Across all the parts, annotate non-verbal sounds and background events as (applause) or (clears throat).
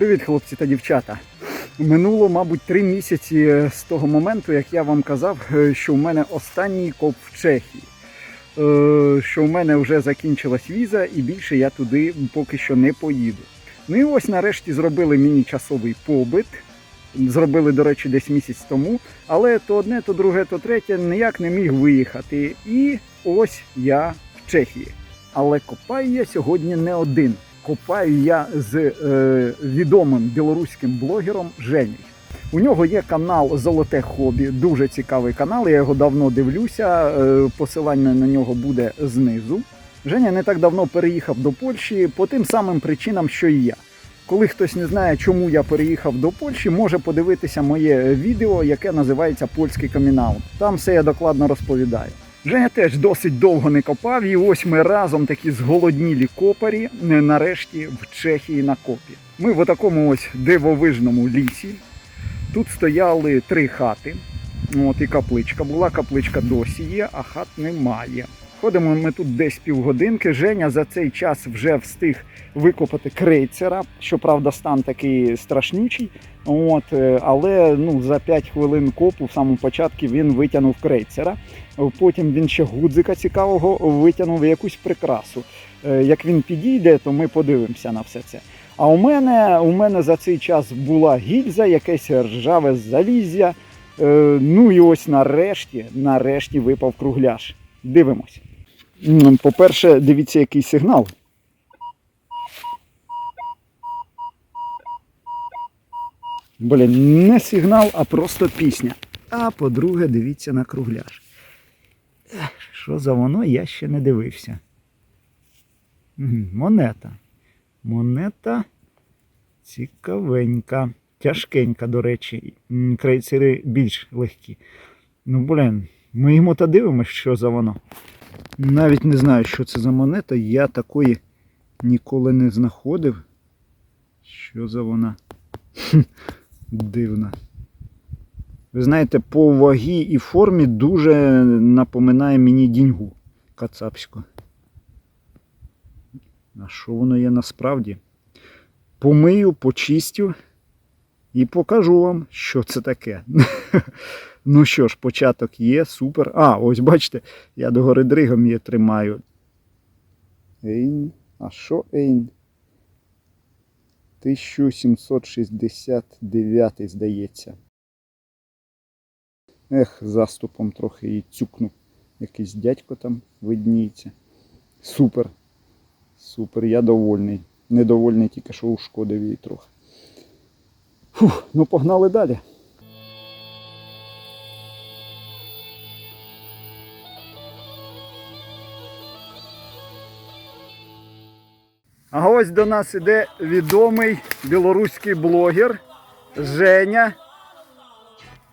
Привіт, хлопці та дівчата. Минуло, мабуть, три місяці з того моменту, як я вам казав, е, що в мене останній коп в Чехії. Е, Що в мене вже закінчилась віза і більше я туди поки що не поїду. Ну і ось нарешті зробили мені часовий побит. Зробили, до речі, десь місяць тому. Але то одне, то друге, то третє ніяк не міг виїхати. І ось я в Чехії. Але копаю я сьогодні не один. Копаю я з е, відомим білоруським блогером Женєю. У нього є канал Золоте хобі, дуже цікавий канал. Я його давно дивлюся. е, Посилання на нього буде знизу. Женя не так давно переїхав до Польщі по тим самим причинам, що і я. Коли хтось не знає, чому я переїхав до Польщі, може подивитися моє відео, яке називається Польський камінаут. Там все я докладно розповідаю. Женя теж досить довго не копав, і ось ми разом такі зголоднілі копарі е, нарешті в Чехії на копі. Ми в такому ось дивовижному лісі. Тут стояли три хати. От і капличка була, капличка досі є, а хат немає. Ходимо ми тут десь півгодинки. Женя за цей час вже встиг викопати крейцера. Щоправда, стан такий страшнючий. От, е, але ну, за 5 хвилин копу в самому початку він витягнув крейцера. Потім він ще гудзика цікавого витягнув якусь прикрасу. Е, Як він підійде, то ми подивимося на все це. А у мене, у мене за цей час була гільза, якесь ржаве залізя. Е, Ну і ось нарешті, нарешті випав кругляш. Дивимось. По-перше, дивіться, який сигнал. Блін, не сигнал, а просто пісня. А по-друге, дивіться на кругляш. Що за воно, я ще не дивився. Монета. Монета цікавенька. Тяжкенька, до речі. Крейцери більш легкі. Ну, блін, ми йому та дивимося, що за воно. Навіть не знаю, що це за монета. Я такої ніколи не знаходив. Що за вона? Дивна. Ви знаєте, по вагі і формі дуже напоминає мені діньгу кацапську. А що воно є насправді? Помию, почистю і покажу вам, що це таке. (laughs) ну що ж, початок є, супер. А, ось бачите, я догори дригом її тримаю. Ейн. А що Ейн? 1769, здається. Ех, заступом трохи її цюкну. Якийсь дядько там видніється. Супер. Супер, я довольний. Недовольний тільки, що ушкодив її трохи. Фух, ну погнали далі. А ось до нас іде відомий білоруський блогер Женя.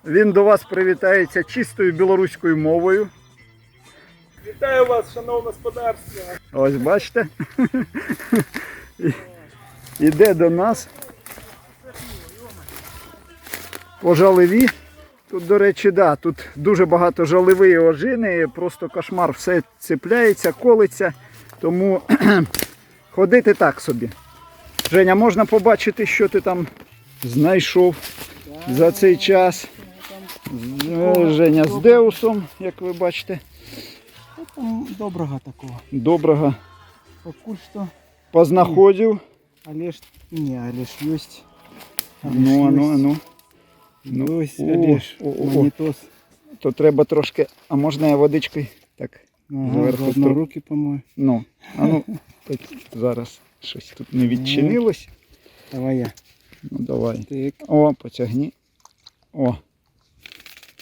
Він до вас привітається чистою білоруською мовою. Вітаю вас, шановне господарство. Ось бачите. Іде до нас. По жалеві. Тут, до речі, да, тут дуже багато жалеви ожини, просто кошмар, все цепляється, колиться. Тому ходити так собі. Женя, можна побачити, що ти там знайшов за цей час. З- Женя з Деусом, як ви бачите, доброго такого. доброго Покуль що. познаходив. Але ж ні, але ж есть. Ну, ну, ну. Ну, Ось, о, о, о, о. То треба трошки. А можна я водичкою? Так. Ага, заодно руки помою. Ну. А ну, так, зараз щось тут не відчинилось. Давай я. Ну давай. Так. О, потягні. О.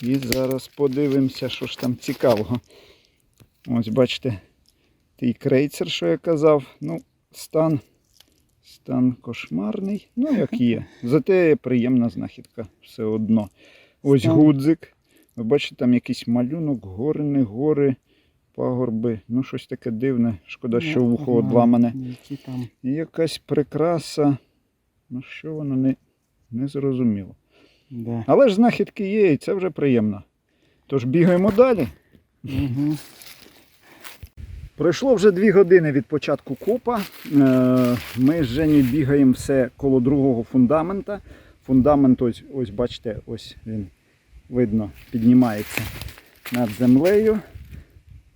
І зараз подивимося, що ж там цікавого. Ось бачите, той крейцер, що я казав. Ну, стан. Стан кошмарний. Ну, як (laughs) є. Зате приємна знахідка все одно. Ось Стан. гудзик. Ви бачите, там якийсь малюнок, гори, не гори, пагорби. Ну, щось таке дивне. Шкода, що Ну, вухо ага, одламане. І якась прикраса. Ну, що воно не, не зрозуміло. Да. Але ж знахідки є, і це вже приємно. Тож бігаємо далі. Угу. Пройшло вже дві години від початку копа. Е, Ми з Жені бігаємо все коло другого фундамента. Фундамент, ось, ось бачите, ось він видно, піднімається над землею.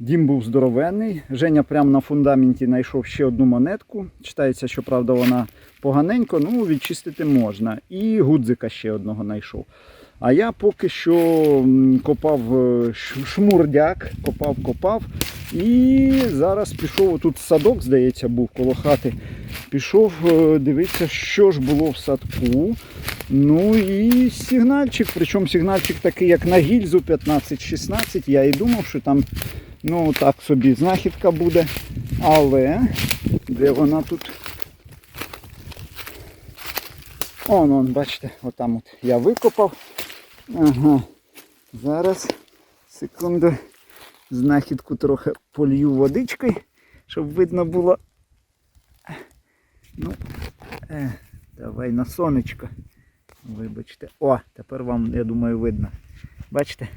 Дім був здоровенний. Женя прямо на фундаменті знайшов ще одну монетку. Читається, що правда вона поганенько, ну відчистити можна. І гудзика ще одного знайшов. А я поки що копав е, шмурдяк, копав, копав. І зараз пішов, тут садок, здається, був коло хати. Пішов е, дивитися, що ж було в садку. Ну і сигнальчик, причому сигнальчик такий, як на гільзу 15-16. Я і думав, що там ну так собі знахідка буде. Але де вона тут? Он, он, бачите, отам от я викопав. Ага. Зараз, секунду, знахідку трохи полью водичкою, щоб видно було. Ну, е, давай на сонечко. Вибачте. О, тепер вам, я думаю, видно. Бачите?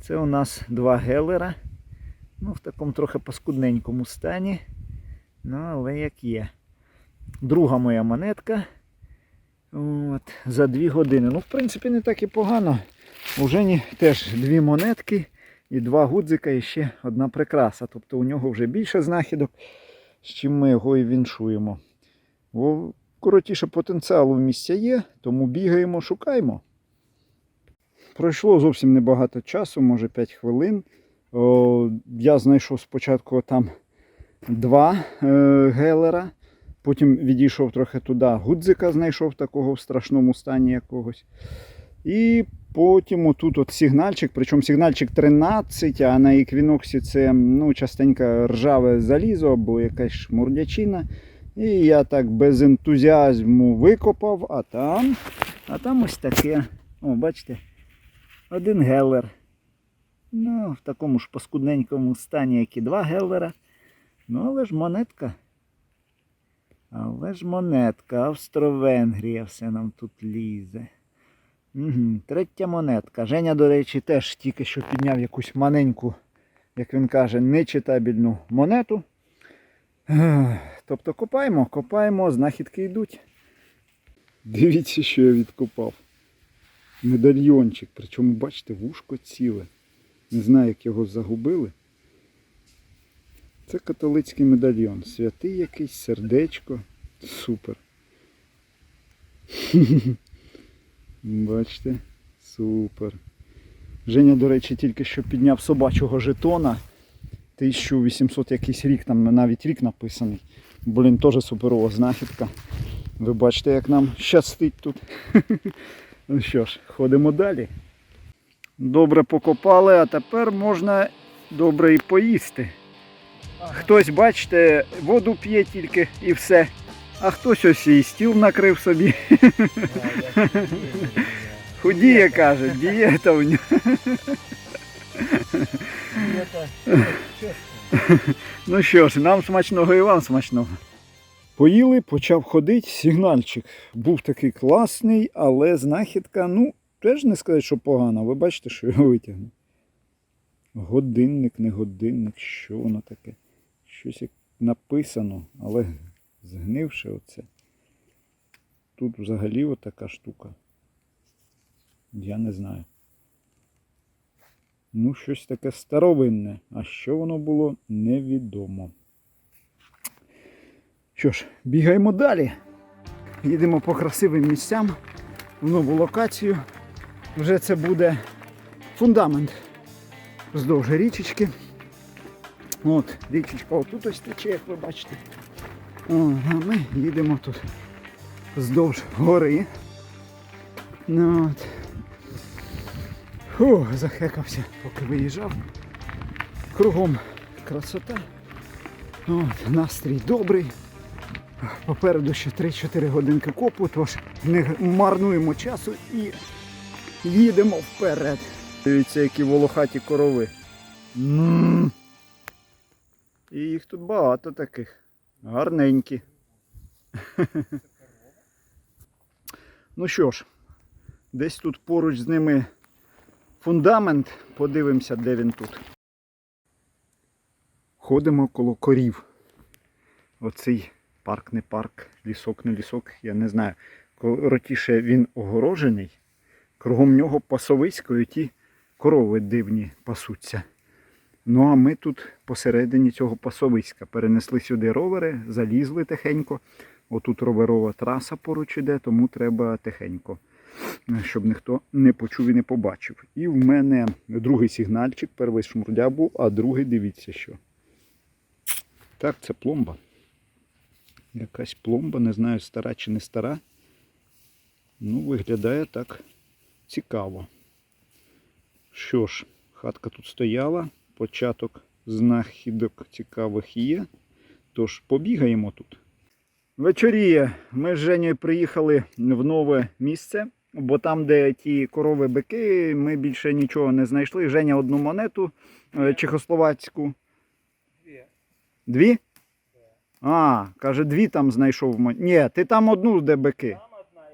Це у нас два гелера. Ну, в такому трохи паскудненькому стані. Ну, але як є. Друга моя монетка. От, за дві години. Ну, в принципі, не так і погано. У Жені теж дві монетки і два гудзика, і ще одна прикраса. Тобто у нього вже більше знахідок, з чим ми його і віншуємо. Бо, коротіше, потенціалу в місця є, тому бігаємо, шукаємо. Пройшло зовсім небагато часу, може 5 хвилин. Я знайшов спочатку там два е, гелера. Потім відійшов трохи туди, гудзика знайшов такого в страшному стані якогось. І потім отут от сигнальчик, причому сигнальчик 13, а на еквіноксі це ну, частенько ржаве залізо або якась шмурдячина. І я так без ентузіазму викопав, а там, а там ось таке. О, бачите, один гелер. Ну, в такому ж паскудненькому стані, як і два гелера. Ну, але ж монетка. Але ж монетка, Австро-Венгрія все нам тут лізе. Угу. Третя монетка. Женя, до речі, теж тільки що підняв якусь маленьку, як він каже, нечитабельну монету. Тобто копаємо, копаємо, знахідки йдуть. Дивіться, що я відкопав. Медальйончик. Причому, бачите, вушко ціле. Не знаю, як його загубили. Це католицький медальйон. Святий якийсь, сердечко. Супер. (laughs) Бачите? Супер. Женя, до речі, тільки що підняв собачого жетона. 1800 якийсь рік, там навіть рік написаний. Блін, теж суперова знахідка. Ви бачите, як нам щастить тут. (laughs) Ну що ж, ходимо далі. Добре покопали, а тепер можна добре і поїсти. Хтось, бачите, воду п'є тільки і все. А хтось ось і стіл накрив собі. Худіє, каже, дієта в нього. Ну що ж, нам смачного і вам смачного. Поїли, почав ходити, сигнальчик. Був такий класний, але знахідка, ну, теж не сказати, що погана. Ви бачите, що його витягнув. Годинник, не годинник, що воно таке? Щось як написано, але згнивши оце. Тут взагалі отака штука. Я не знаю. Ну, щось таке старовинне. А що воно було, невідомо. Що ж, бігаємо далі. Їдемо по красивим місцям в нову локацію. Вже це буде фундамент вздовж річечки. От, річечка отут ось тече, як ви бачите. О, а ми їдемо тут вздовж гори. Ну, от. Фу, захекався, поки виїжджав. Кругом красота. От, настрій добрий. Попереду ще 3-4 годинки копу, тож не марнуємо часу і їдемо вперед. Дивіться, які волохаті корови. І їх тут багато таких. Гарненькі. ну що ж, десь тут поруч з ними фундамент. Подивимося, де він тут. ходимо коло корів. Оцей парк не парк, лісок не лісок, я не знаю. Коротіше він огорожений. Кругом нього пасовисько і ті корови дивні пасуться. Ну а ми тут посередині цього пасовиська перенесли сюди ровери, залізли тихенько. Отут роверова траса поруч іде, тому треба тихенько, щоб ніхто не почув і не побачив. І в мене другий сигнальчик, перший шмурдя був, а другий дивіться що. Так, це пломба. Якась пломба, не знаю, стара чи не стара. Ну, виглядає так цікаво. Що ж, хатка тут стояла, початок знахідок цікавих є. Тож побігаємо тут. Вечоріє. Ми з Женєю приїхали в нове місце, бо там, де ті корови бики, ми більше нічого не знайшли. Женя одну монету е, чехословацьку. Дві? А, каже, дві там знайшов. Ні, ти там одну, де бики.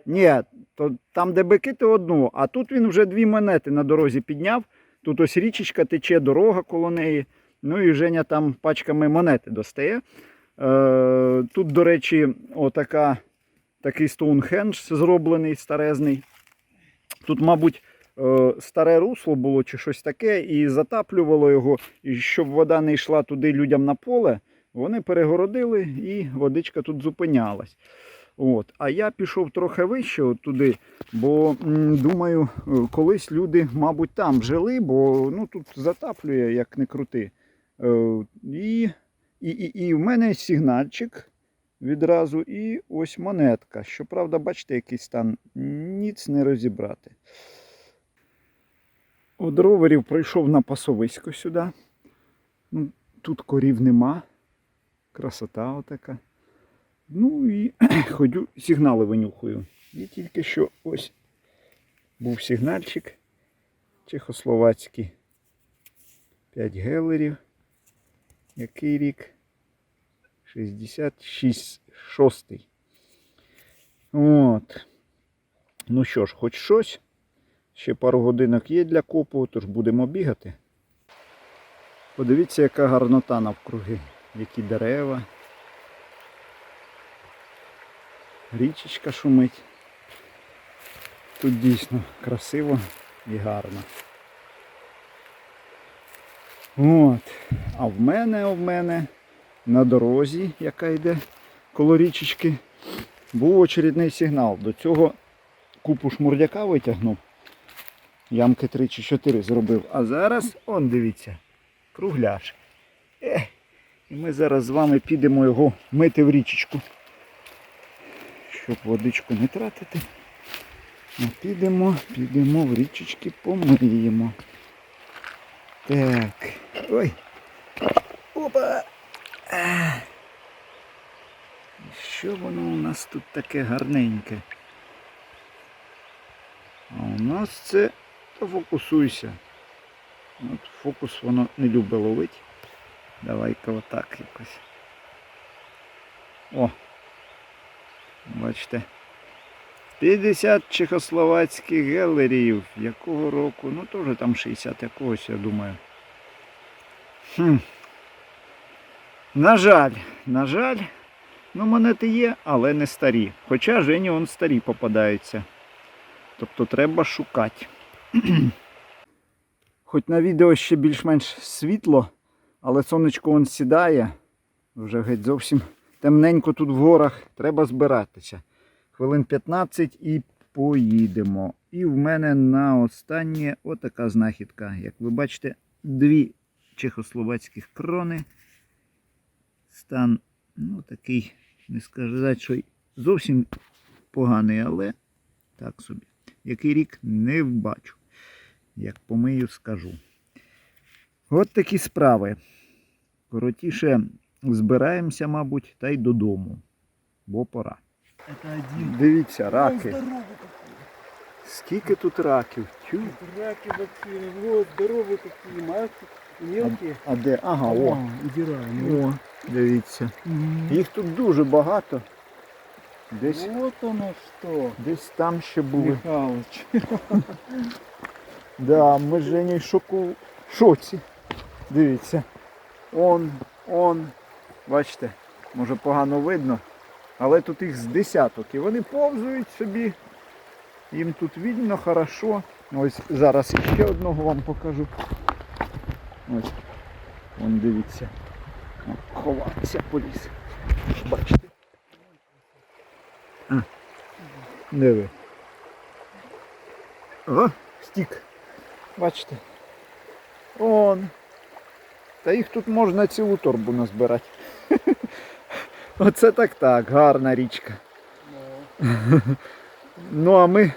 Ні, то там, де бики, ти одну. А тут він вже дві монети на дорозі підняв. Тут ось річечка тече, дорога коло неї. Ну і Женя там пачками монети достає. Е, тут, до речі, отака, такий Стоунхендж зроблений, старезний. Тут, мабуть, е, старе русло було чи щось таке, і затаплювало його, і щоб вода не йшла туди людям на поле, вони перегородили і водичка тут зупинялась. От. А я пішов трохи вище туди, бо думаю, е, колись люди, мабуть, там жили, бо ну, тут затаплює, як не крути. Е, І, і, і, і в мене сигнальчик відразу, і ось монетка. Щоправда, бачите, який стан ніц не розібрати. От роверів пройшов на пасовисько сюди. Ну, тут корів нема. Красота отака. Ну і (clears throat) ходю, сигнали винюхую. І тільки що ось був сигнальчик чехословацький. 5 гелерів. Який рік? 66 шостий. От. Ну що ж, хоч щось. Ще пару годинок є для копу, тож будемо бігати. Подивіться, яка гарнота навкруги, які дерева. Річечка шумить. Тут дійсно красиво і гарно. От. А в мене, в мене на дорозі, яка йде коло річечки, був очередний сигнал. До цього купу шмурдяка витягнув. Ямки 3 чи 4 зробив. А зараз, он дивіться, кругляш. Ех, і ми зараз з вами підемо його мити в річечку. Щоб водичку не тратити. Ми підемо, підемо в річечки помиємо. Так. Ой. Опа. Що воно у нас тут таке гарненьке? А у нас це то фокусуйся. От фокус воно не любить ловить. Давай-ка отак якось. О! Бачите. 50 чехословацьких гелерів. Якого року? Ну теж там 60 якогось, я думаю. Хм. На жаль, на жаль, ну монети є, але не старі. Хоча Жені он старі попадаються. Тобто треба шукати. (clears throat) Хоч на відео ще більш-менш світло, але сонечко он сідає. Вже геть зовсім темненько тут в горах. Треба збиратися. Хвилин 15 і поїдемо. І в мене на останнє отака знахідка. Як ви бачите, дві чехословацьких крони. Стан, ну такий, не сказати, що зовсім поганий, але так собі. Який рік не бачу. Як помию, скажу. От такі справи. Коротіше, збираємося, мабуть, та й додому. Бо пора. Это один. Дивіться, Он раки. здоровый Скільки тут раків? Тю. какой. Раки вообще, вот, здоровые какие, маленькие, мелкие. А де? Ага, о. удираем. О, дивіться. Мгм. Їх тут дуже багато. Десь, Вот оно что, десь там ще були. Михалыч. Да, ми з Женєю шоку... в шоці. Дивіться. Он, Он, бачите, може погано видно, але тут їх з десяток. І вони повзують собі. Їм тут видно хорошо. Ось зараз ще одного вам покажу. Ось. Вон дивіться. О, Ховався поліс. Бачите? Диви. О, стік. Бачите? Он. Та їх тут можна цілу торбу назбирати. Оце так так, гарна річка. (laughs) Ну а ми,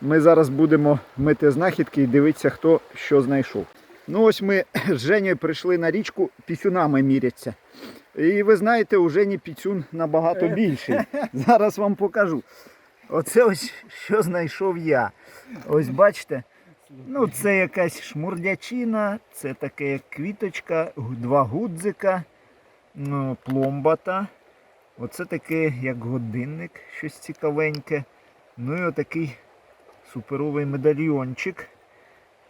ми зараз будемо мити знахідки і дивитися, хто що знайшов. Ну ось ми з Женєю прийшли на річку пісюнами міряться. І ви знаєте, у Жені піцюн набагато більший. (laughs) Зараз вам покажу. Оце ось що знайшов я. Ось бачите. Ну, це якась шмурдячина, це таке як квіточка, два гудзика, ну, пломбата. Оце таке як годинник, щось цікавеньке. Ну і отакий суперовий медальйончик.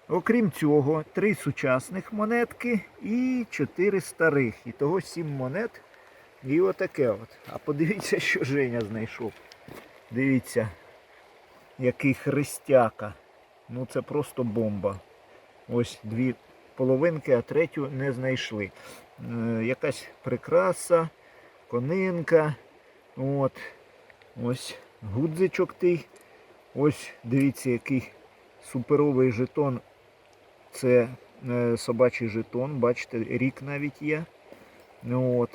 Окрім цього, три сучасних монетки і чотири старих. І того сім монет. І отаке от. А подивіться, що Женя знайшов. Дивіться, який хрестяка. Ну це просто бомба. Ось дві половинки, а третю не знайшли. Е, якась прикраса, конинка. От. Ось гудзичок той. Ось дивіться, який суперовий жетон. Це е, собачий жетон, бачите, рік навіть є. От.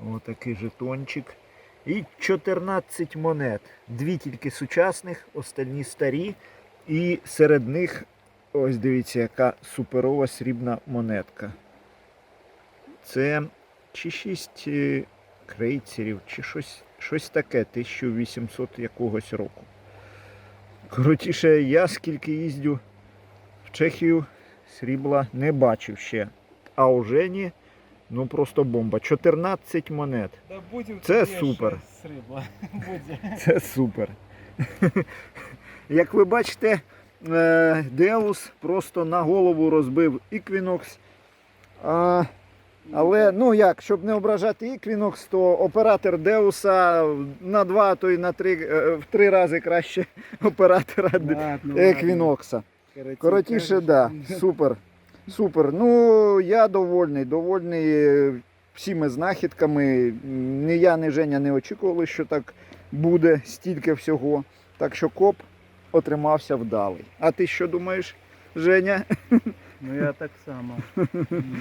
Ось такий жетончик. І 14 монет. Дві тільки сучасних, остальні старі. І серед них, ось дивіться, яка суперова срібна монетка. Це чи 6 крейцерів, чи щось, щось таке, 1800 якогось року. Коротіше, я скільки їздю в Чехію, срібла не бачив ще. А у Жені, ну просто бомба. 14 монет. (laughs) Це супер. Це (laughs) супер. Як ви бачите, е, Деус просто на голову розбив Equinox. А, але, ну як, щоб не ображати Equinox, то оператор Деуса на два, то й на три, е, в три рази краще (laughs) оператора ладно. Коротіше, да, супер. Супер. Ну, я довольний, довольний всіми знахідками. Ні я, ні Женя не очікували, що так буде стільки всього. Так що коп отримався вдалий. А ти що думаєш, Женя? (laughs) Ну я так само. (laughs)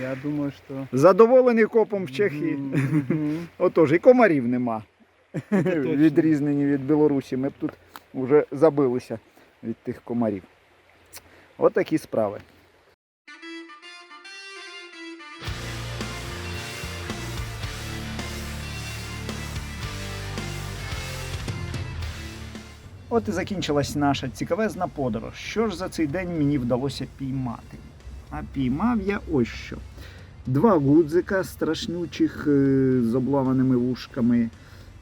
Я думаю, що... Задоволений копом в Чехії. Мгм. (laughs) Отож, і комарів нема. (laughs) Відрізнені від Білорусі. Ми б тут вже забилися від тих комарів. От такі справи. От і закінчилась наша цікавезна подорож. Що ж за цей день мені вдалося піймати? А піймав я ось що. Два гудзика страшнючих е, з облаваними вушками.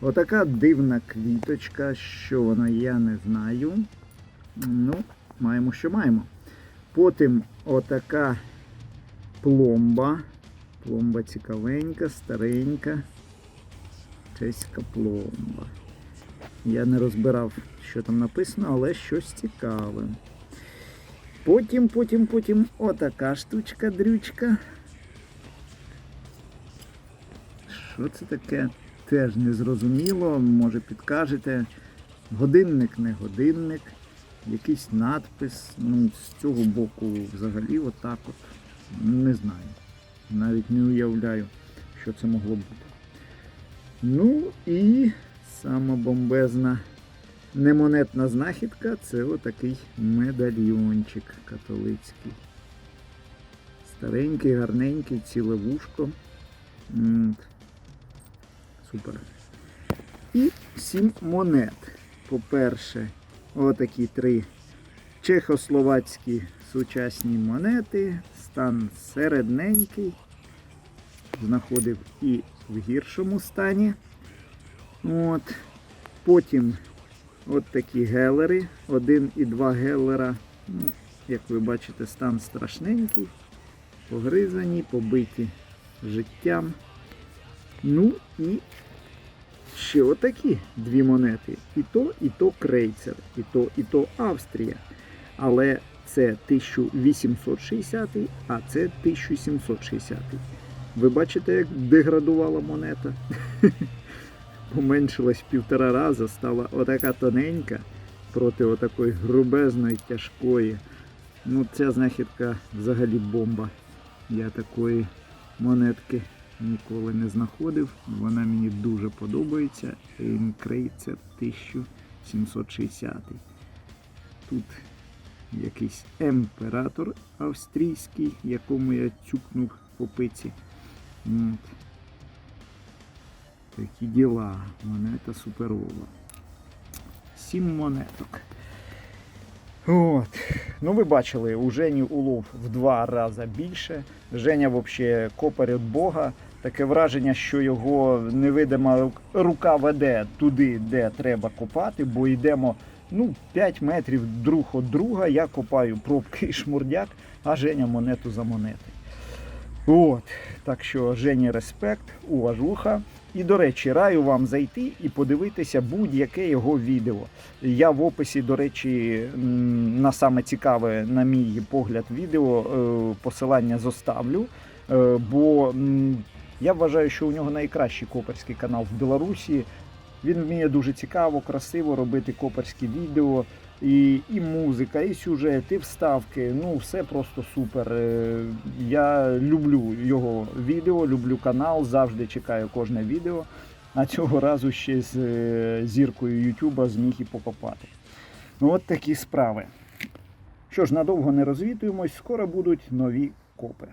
Отака дивна квіточка. Що вона, я не знаю. Ну, маємо, що маємо. Потім отака пломба. Пломба цікавенька, старенька. Чеська пломба. Я не розбирав, що там написано, але щось цікаве. Потім, потім, потім отака штучка, дрючка. Що це таке? Теж не зрозуміло. Може підкажете. Годинник, не годинник. Якийсь надпис. Ну, з цього боку взагалі отак от. Не знаю. Навіть не уявляю, що це могло бути. Ну і сама бомбезна немонетна знахідка це отакий медальйончик католицький. Старенький, гарненький, ціле вушко. Супер. І сім монет. По-перше, отакі три чехословацькі сучасні монети. Стан середненький. Знаходив і в гіршому стані. От. Потім от такі гелери. Один і два гелера. Ну, як ви бачите, стан страшненький. Погризані, побиті життям. Ну і ще отакі дві монети. І то, і то крейцер, і то, і то Австрія. Але це 1860, а це 1760. Ви бачите, як деградувала монета? (laughs) Поменшилась півтора рази, стала отака тоненька проти отакої грубезної, тяжкої. Ну, ця знахідка взагалі бомба. Я такої монетки ніколи не знаходив. Вона мені дуже подобається. Крейцер 1760. Тут якийсь емператор австрійський, якому я цюкнув по пиці. Такі діла. Монета суперова. Сім монеток. От. Ну, ви бачили, у Жені улов в два рази більше. Женя взагалі копер від Бога. Таке враження, що його невидима рука веде туди, де треба копати, бо йдемо ну, 5 метрів друг від друга. Я копаю пробки і шмурдяк, а Женя монету за монети. От. Так що Жені респект, уважуха. І, до речі, раю вам зайти і подивитися будь-яке його відео. Я в описі, до речі, на саме цікаве, на мій погляд, відео е, посилання зоставлю. Е, Бо я вважаю, що у нього найкращий коперський канал в Білорусі. Він вміє дуже цікаво, красиво робити коперські відео. І, і музика, і сюжет, і вставки. Ну, все просто супер. Е, Я люблю його відео, люблю канал, завжди чекаю кожне відео. А цього разу ще з е, зіркою Ютуба зміг і покопати. Ну, от такі справи. Що ж, надовго не розвітуємось, скоро будуть нові копи.